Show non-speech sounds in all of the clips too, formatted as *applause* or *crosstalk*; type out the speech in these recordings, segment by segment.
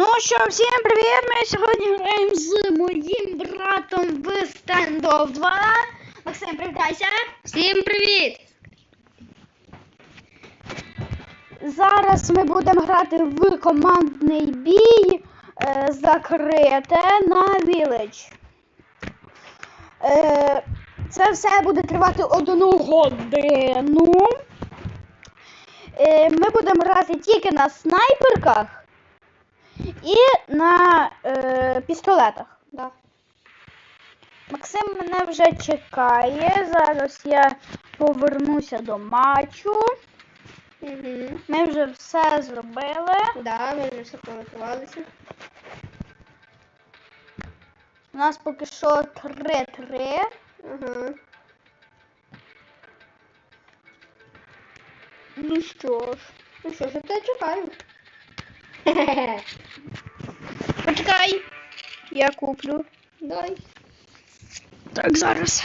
Ну що, всім привіт! Ми сьогодні граємо з моїм братом в Standoff 2. Максим, привітайся. Всім привіт! Зараз ми будемо грати в командний бій е, закрите на Village. Е, це все буде тривати одну годину. Е, ми будемо грати тільки на снайперках і на е, пістолетах. Да. Максим мене вже чекає. Зараз я повернуся до матчу. Угу. Ми вже все зробили. Да, ми вже все приготувалися. У нас поки що 3-3. Ага. Ну що ж. Ну що ж, я тебе чекаю. *laughs* Почекай. Я куплю. Дай. Так, зараз.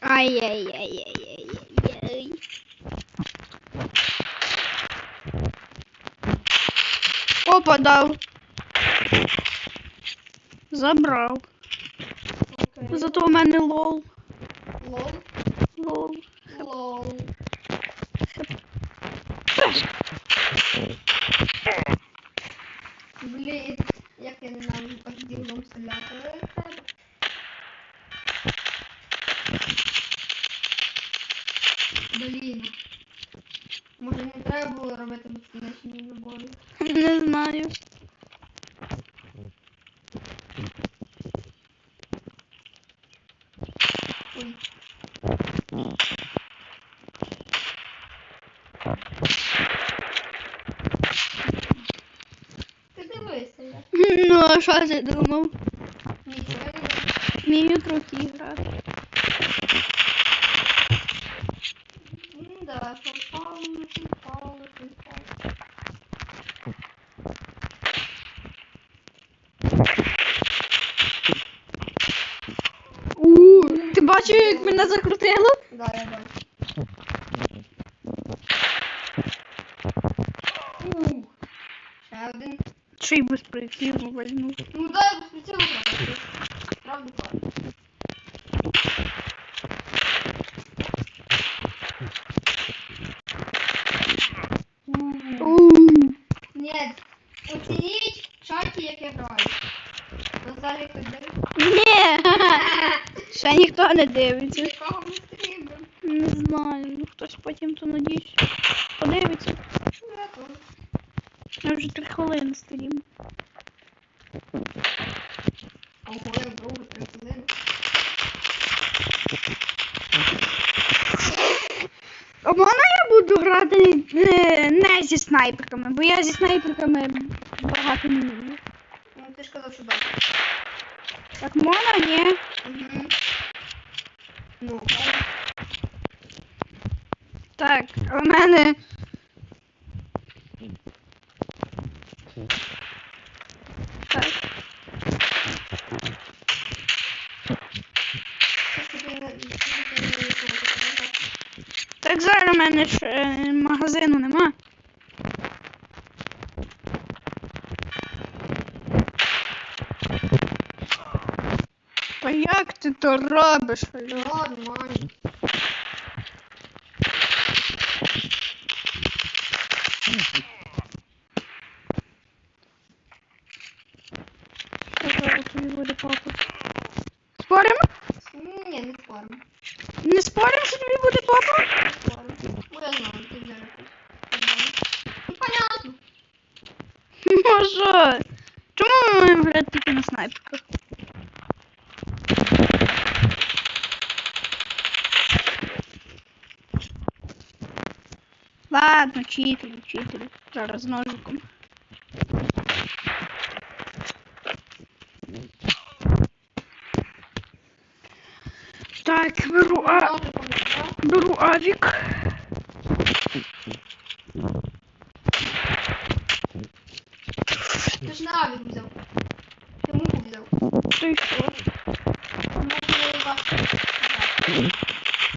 Ай-яй-яй-яй-яй-яй. Опа, дав. Забрав. Зато у мене. Лол. Лол. Лол. Блін, як я ненавиджу так ділом стріляти. Блін. Може не треба було робити безкінечні набори. Не знаю. Ой. Ти дивися, я. Ну, а що ти думав? Нічого Вмію трохи грати. Ну да, попало, попало, попало. У, ти бачив, як мене закрутило? Да, я бачу. Ух. Ще один. Чи й без прицілу вальнув. Ну да, я без прицілу правда. Правда, правда. У. Нет, оцініть в чаті, як я граю. Назарі ходи. Ні, ще ніхто не дивиться. Якого ми стрімимо? Не знаю, ну хтось потім то надіюсь. Подивиться. Я вже три хвилини стрім. Я вдруг три хвилини. А можна я буду грати не, не зі снайперками, бо я зі снайперками багато не вмію. Ну ти ж казав, що да. Так можна, ні? Угу. Ну, Так, а в мене. Так. зараз в мене ж е, магазину нема. Та як ти то робиш, Нормально. Чому ми вже тільки на снайперках? Ладно, читали, читали. Зараз ножиком. Так, беру а... беру авик. Авік взяв. Чому взяв. Ти що? Важко.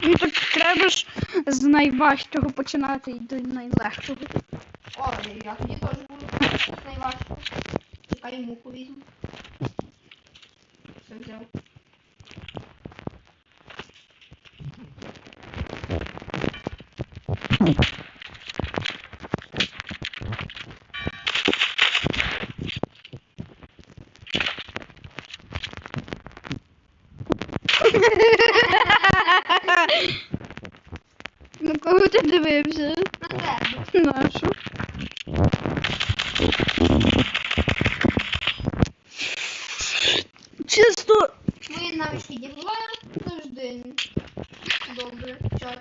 Ну так треба ж з найважчого починати і до найлегшого. О, я тоді теж буду. Найважче. Чекай, муку візьму. Все взяв. На кого ти дивився? На тебе. Нашу. Чисто. Мої навички дігла завжди. Добре, чат.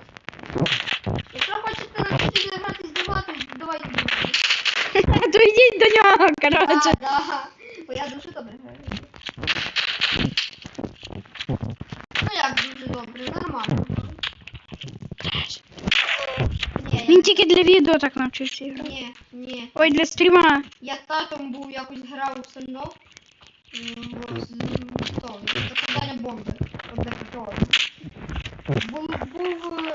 Якщо хочете на навчитися грати здавати, давайте будемо. То йдіть до нього, коротше. А, да. Бо я дуже добре граю. Ну як дуже добре, нормально. Він тільки для відео так навчився грати. ні, ні. Ой, для стріма. Я татом був якось грав у сольнов. Закладання бомби. Був, був, е,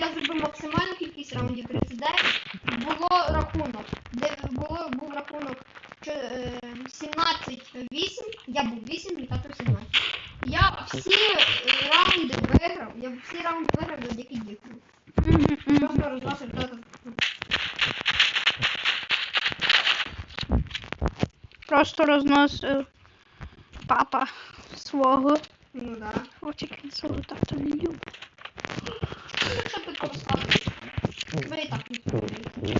я зробив максимальну кількість раундів 39. Було рахунок. Де було, був рахунок чо- е, 17-8. Я був 8, і тато 17. Я всі е, раунди виграв. Я всі раунди виграв Просто розносив папа свого. Ну да. Він свого тата не любить. Якщо ти поставиш, ви так не.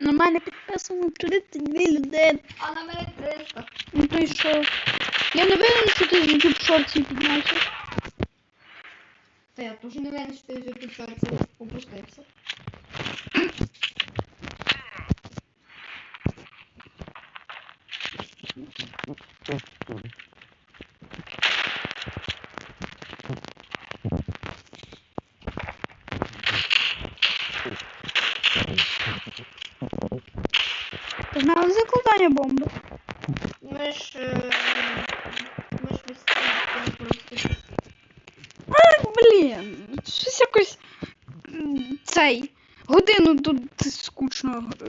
На мене підписано 32 людини. А на мене 300. Ну то й що? Я не винен, що ти з YouTube шорці піднявся. Та я теж не винен, що ти вже тут шорці опустився. Погнали закладання бомби. Ми ж... е, Ми ж весь цей просто... А, блін, щось якось м, цей. Годину тут скучно е,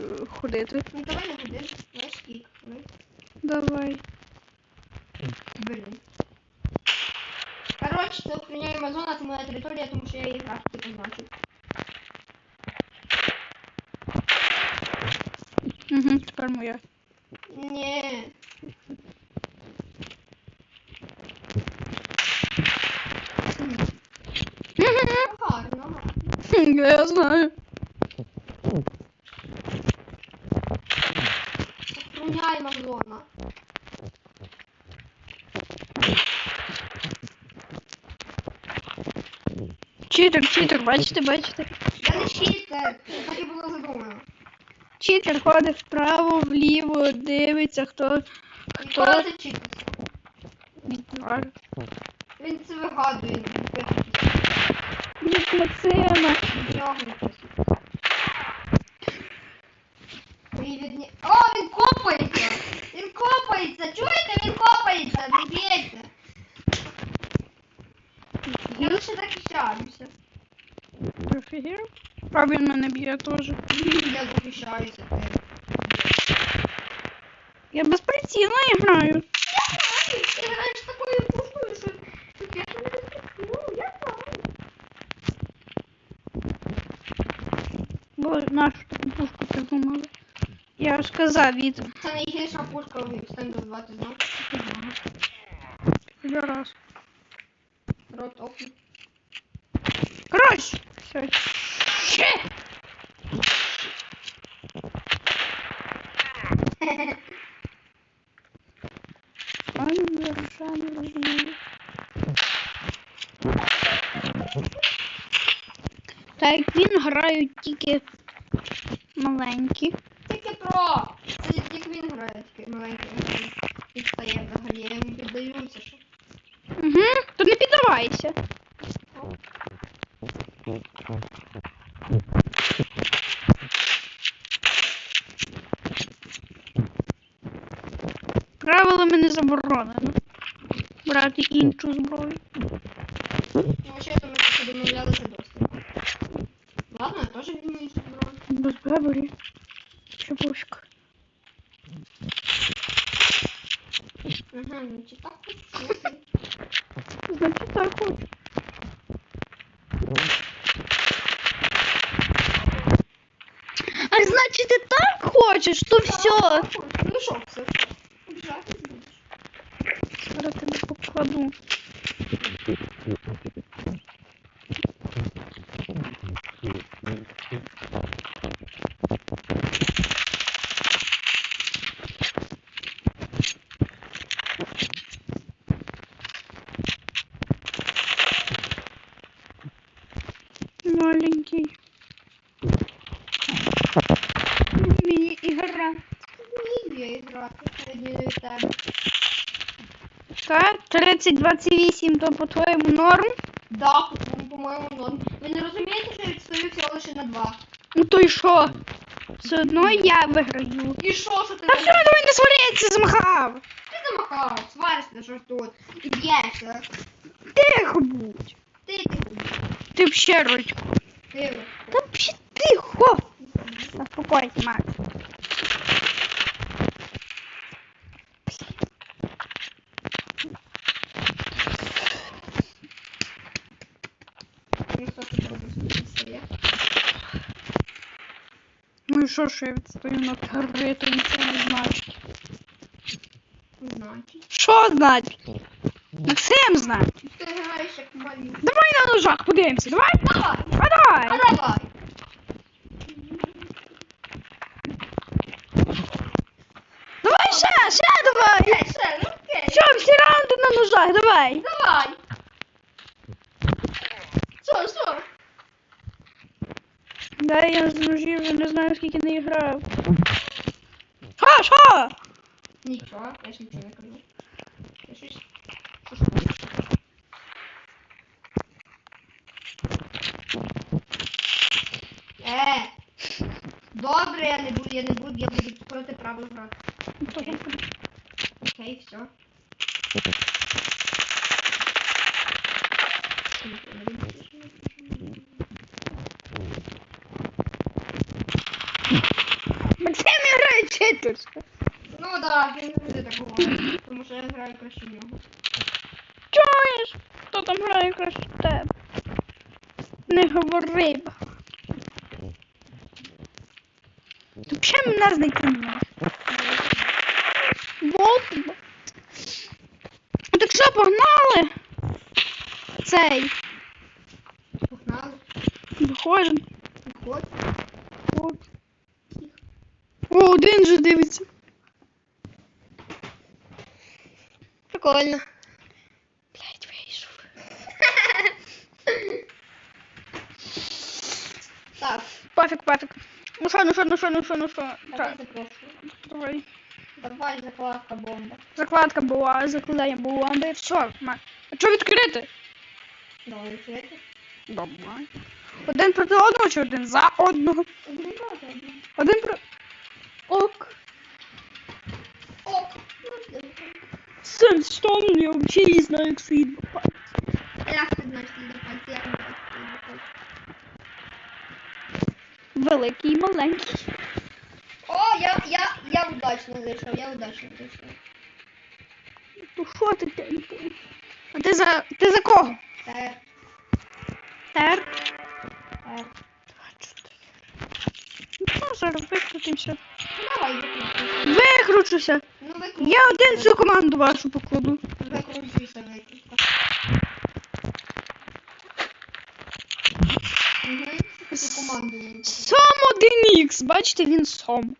ходити. Ну давай не годин, знаєш скільки. Ну, Давай. Блін. Коротше, це охороняємо зона, це моя територія, тому що я її графіки позначив. Угу, тепер моя. Ні. Мгм. Гарно. Я знаю. Охороняємо зона. Читер, читер, бачите, бачите. Я не читер, так і було задумано. Читер ходить вправо, вліво, дивиться, хто Хто це читер. Відвар. Він це вигадує. Від Максима. Нічого не писує. І від ні- О, він копається! Він копається! Чуєте, він копається! Не бійте! Я лише захищаюся. Офігів? А він мене б'є теж. Я захищаюся. Я безприцільно граю. Ти граєш такою пушкою, що я не відкрив. Я знаю. Бо нашу таку пушку придумали. Я ж казав від Це найгірша пушка в стенду 2, ти знав? Я раз. Рот окна. Коротше, все. Ще! Ай, держаний розумію. Та так як він грають тільки маленькі. Тільки про. Це тільки він грає, тільки маленький відстає взагалі. Я йому піддаюся, що. Угу. То не піддавайся. Брати іншу зброю. Ну, вообще, то ми тільки домовлялися досить. Ладно, я теж візьму іншу зброю. Без бебері. Чепушка. Ага, ну чи так хочеш? Значить так хочу. А значить ти так хочеш, то все. Ну що, все, Тебе покладу. Маленький. Мені ігра. Ні, я грати. Тоді від тебе. Так, 30-28, то по-твоєму норм. Да, по- по-моєму, норм. Ви не розумієте, що я відстаю всього лише на два? Ну то й що? Все одно я виграю. І що, що ти Та все, давай не свариться, змахав. Ти замахав, сваришся, що тут. І б'єшся. Тихо будь. Ти тихо. Ти б ще ручку. Тихо. Та ще тихо. Заспокойся, Макс. що, що я відстою на три, то нічого не значить. Значить. Що значить? Максим значить. Ти граєш як малі. Давай на ножах подивимося, давай. Давай. А давай. А давай. Давай ще, ще давай. Окей, все, ну окей. Що, всі раунди на ножах, давай. Давай. Да, я з ножів вже не знаю, скільки не грав. Що, що? Нічого, я ж нічого не кажу. Я щось... Що ж хочеш? Е! Добре, я не буду, я не буду, я буду проти правил грати. Окей, все. Максим грає. Ну да, він не буде такого, тому що я граю краще нього. Чуєш? Хто там грає краще тебе? Не говори. Ти взагалі мене знайти не можеш. Б. Ну Так що, погнали? Цей. Погнали, Виходимо. виходь. От. О, один же дивиться. Прикольно. Блять, вийшов. Так, Пафік, пафік. Ну що, ну що, ну що, ну що, ну що. давай Так, давай. Давай закладка бомба. Закладка була, закладання бомби. Все, Мак. А що відкрити? Давай відкрити. Давай. Один проти одного чи один за одного? Один проти одного. Один про. В тому, я взагалі не знаю, як свої два пальці. Ти знаєш, ти до пальці, як не так ти до пальці? Великий і маленький. О, я, я, я удачно зайшов, я удачно зайшов. Ну що ти тяньки? А ти за. Ти за кого? Тер, Тер. тер. Ну, зараз викрутимося. Давай, викручуйся. Викручуся. Ну, викручуйся. Я один всю команду вашу покладу. Викручуйся, викручуйся. Угу. Цю Сом 1х. Бачите, він сом.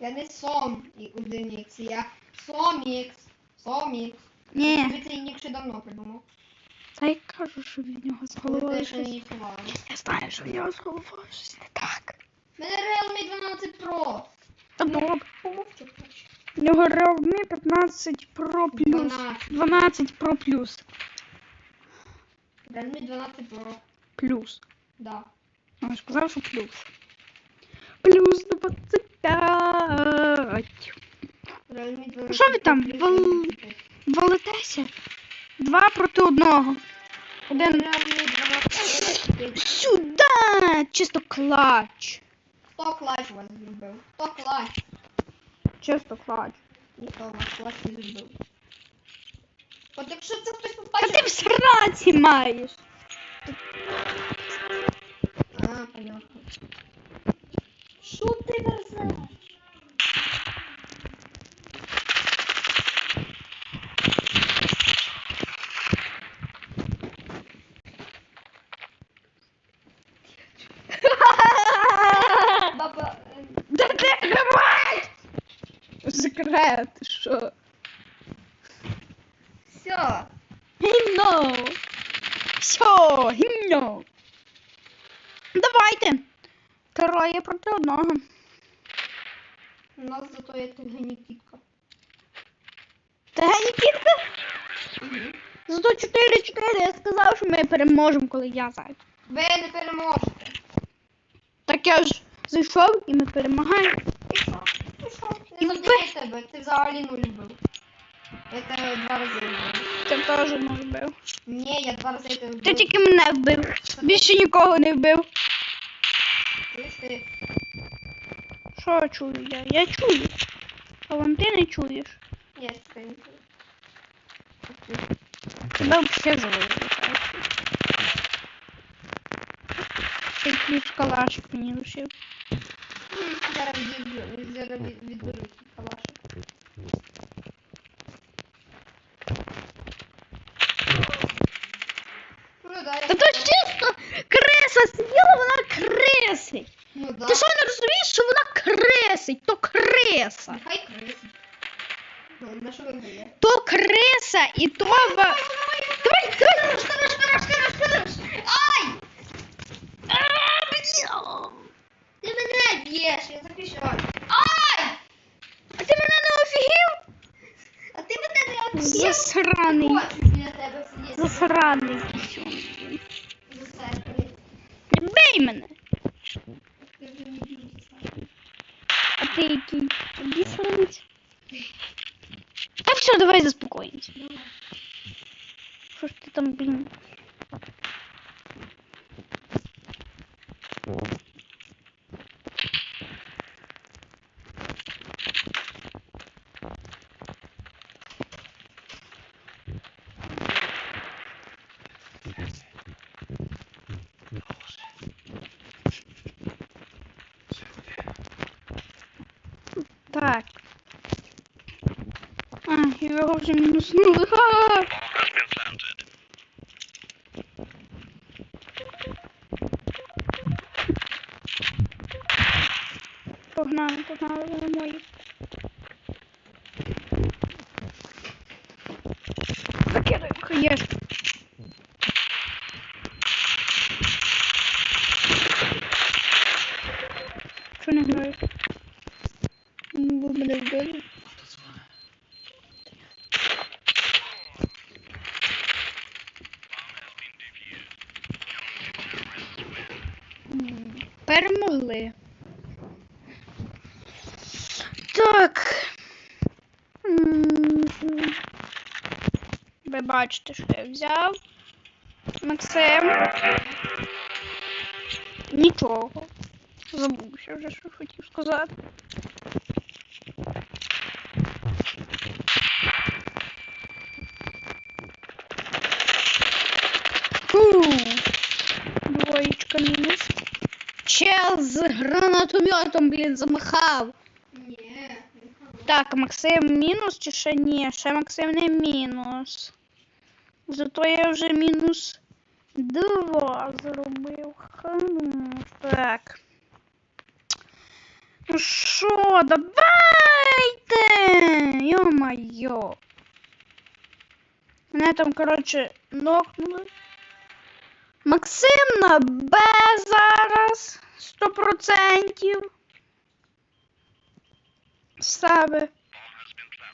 Я не сом і один ікс, я сомікс. Сомікс. Ні. Ви цей нік ще давно придумав. Та я кажу, що в нього з головою щось. Я знаю, що в нього з головою щось не так. У мене Realme 12 Pro. Та добре. В нього Realme 15 Pro Plus. 12. 12 Pro Plus. Realme 12 Pro. Плюс. Да. Ну, я ж сказав, що плюс. Плюс 25. Realme 12 Що ви там, вал- Валитеся. Два проти одного. Один. Realme 12 Pro. Сюди! Чисто клач. Хто клач вас зробив? Хто клач? Чисто клач. Ніхто вас клач не зробив. От якщо це хтось Та побачив... ти в сраці маєш. А, понятно. Що ти верзеш? Баба, е, Да ти ховай! Секрет, що? все. Гімно! Все, гімно! Давайте. Троє проти одного. У нас зато є генітітка. Та Зато 4-4 я сказав, що ми переможемо, коли я зайду. Ви не переможете. Так я ж зайшов і ми перемагаємо. Ви- завдяки тебе, ти взагалі нуль був. Я тебе два рази вбив. Ти теж не вбив. Ні, я два рази тебе Ти тільки мене вбив. Більше нікого не вбив. Чуєш ти? Що чую я? Я чую. А вон ти не чуєш. Не чую. Тебе взагалі живий. Ти ключ калашик мені лишив. Зараз відберу, зараз від- відберу ці калашик. Ну да, я Та то чисто криса сиділа, вона крисить. Ну да. Ти що не розумієш, що вона крисить? То криса. Нехай криси. Ну, на що виграє? То криса і то ва... Давай, давай. Хорош, хорош, хорош, хорош! Ай! А, бля. Ти мене б'єш, я захищаю. Засраний. Засраний. Бей мене. А ти який? Обісранець? Та все, давай заспокоїмося. Що ж ти там, блін? Так. А, його вже мінуснули. Ха! Погнали, погнали, вони мої. Закидай, хаєш. Що не грає? Ну, Бо мене вбили. М, Перемогли. Так. М, Ви бачите, що я взяв. Максим. Нічого. Забувся вже, що хотів сказати. Фу. Двоєчка мінус. Чел з гранатометом, блін, замахав. Так, Максим мінус чи ще ні? Ще Максим не мінус. Зато я вже мінус два зробив. Хм, Так. Ну що, давайте! Йо-майо. Мене там, коротше, нокнули. Максим на Б зараз. Сто процентів. Стави.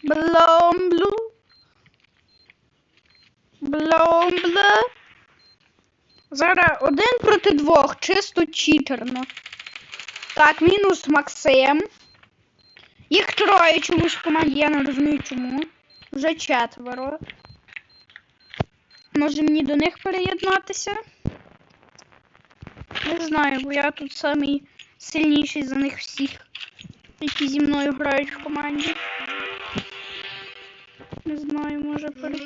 Бломблу. Бломблу. Зараз один проти двох, чисто читерно. Так, мінус Максим. Їх троє чомусь в команді, я не розумію чому. Вже четверо. Може мені до них переєднатися? Не знаю, бо я тут самий сильніший за них всіх, які зі мною грають в команді. Не знаю, може, пере...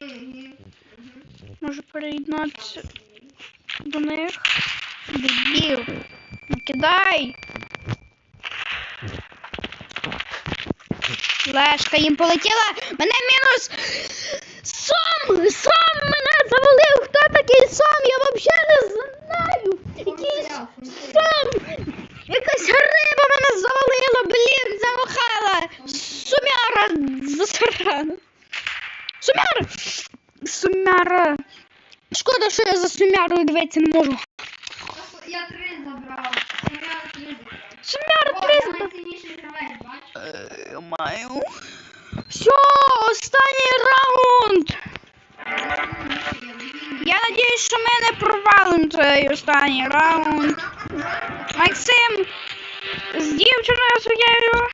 Може переєднатися до них. Дебіл. Кидай! Флешка їм полетіла. Мене мінус. Сом! Сом мене завалив! Хто такий сом? Я взагалі не знаю! Якийсь сом! Якась риба мене завалила, блін, замахала! Сумяра засрана! Сумяра! Сумяра! Шкода, що я за сумярою дивитися не можу. Я три забрав. Я три забрав. Сумяра три я? Е, Маю. Все, останній раунд. Я надіюсь, що ми не провалимо цей останній раунд. Максим з дівчиною своєю.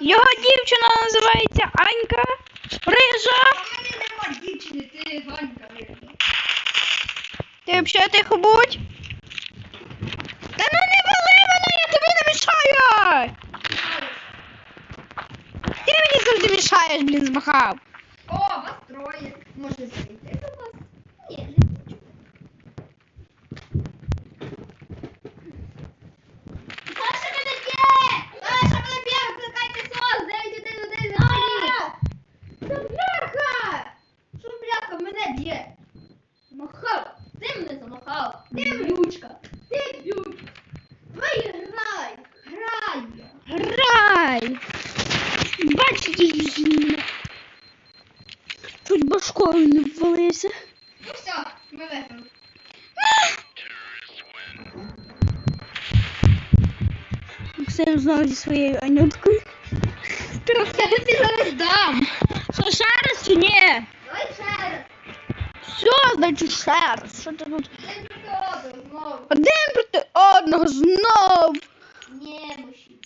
Його дівчина називається Анька. Рижа. Ти взагалі тихо будь. Та ну не вали мене, я тобі не мішаю. Ти мені завжди мішаєш, блін, змахав. О, вас троє. Може зайти до вас? Ні, не хочу. Саша мене б'є! Саша мене б'є! Викликайте СОС! 911 на Це бляха! Що бляха мене б'є? Махав! Ти мене замахав! Ти блючка! Ти блючка! Давай грай! Грай! Грай! Бачите її. Чуть башкою не ввалився. Ну все, ми виграли. Знову зі своєю анюткою. Трохи я тобі зараз дам. Що ще раз чи ні? Давай ще раз. Все, значить ще раз. Що ти тут? Один проти одного знову. Один проти одного знов. Немощі.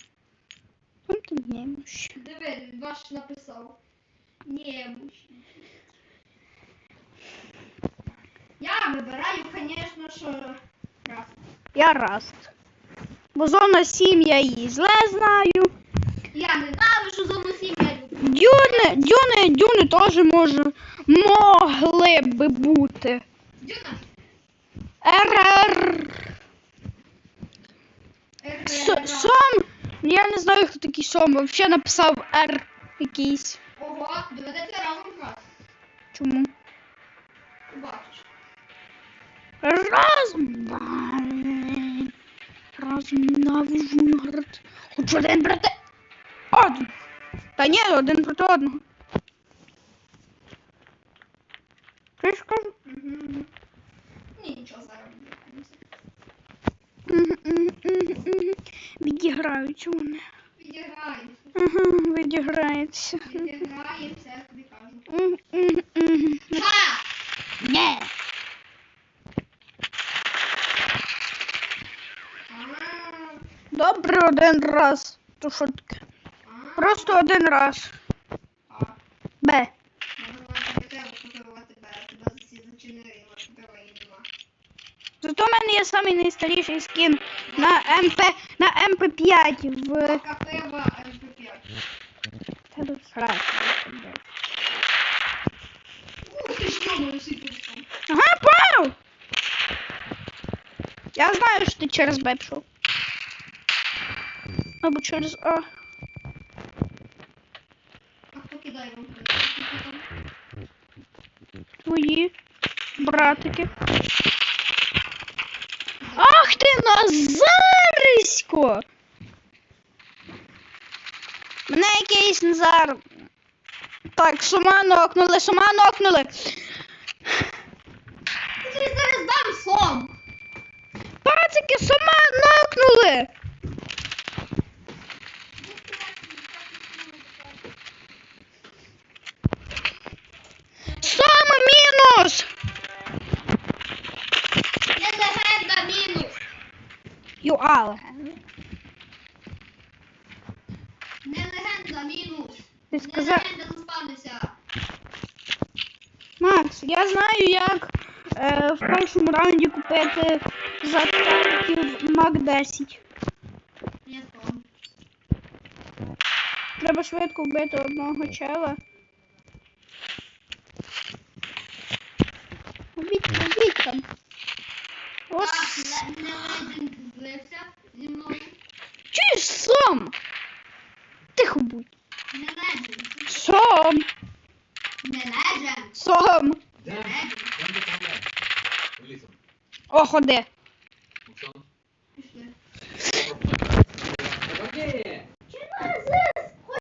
Он ти немощ. Диви, ваш написав. Немощі. Я вибираю, звісно, що раз. Я раст. Бо зона 7 я її зле знаю. Я не знаю, що зону 7 я. Дюни, дюни, дюни теж може, могли би бути. Дюна. РР. Сом. Я не знаю, хто такий сом. Взагалі написав Р якийсь. Ого, доведеться разом грати. Чому? Бачиш. Раз. Разом ненавижу грати. Хочу один проти. Один. Та ні, один проти одного. Ти ж кажу? Нічого зараз. Відіграються вони. Відіграємося. Ага, відіграються. Відіграємося, я тобі кажу. Мгм, мгм, мгм. Ха! Ні. А, Добре один раз. То що таке? Просто один раз. Б. Зато в мене є самий найстаріший скін на МП на МП5 в Кафева МП5. Ух ти ж. Ага, пау! Я знаю, що ти через Б пішов. Через А. Твої братики. Ах ти Назарисько! Мене якийсь Назар Так, сума нокнули, сума нокнули. Зараз дам сом. Пацики, сума нокнули. You are. Не легенда мінус. Ти Не легенда заспавнився. Макс, я знаю, як е, в першому раунді купити за тарків Мак 10. Я сом. Треба швидко вбити одного чела. Убіть, убіть там. Ось. Так, не злився зі мною. Чуєш сом? Тихо будь. Не легенд. Сом. Не легенд. Сом. Де? Де ти там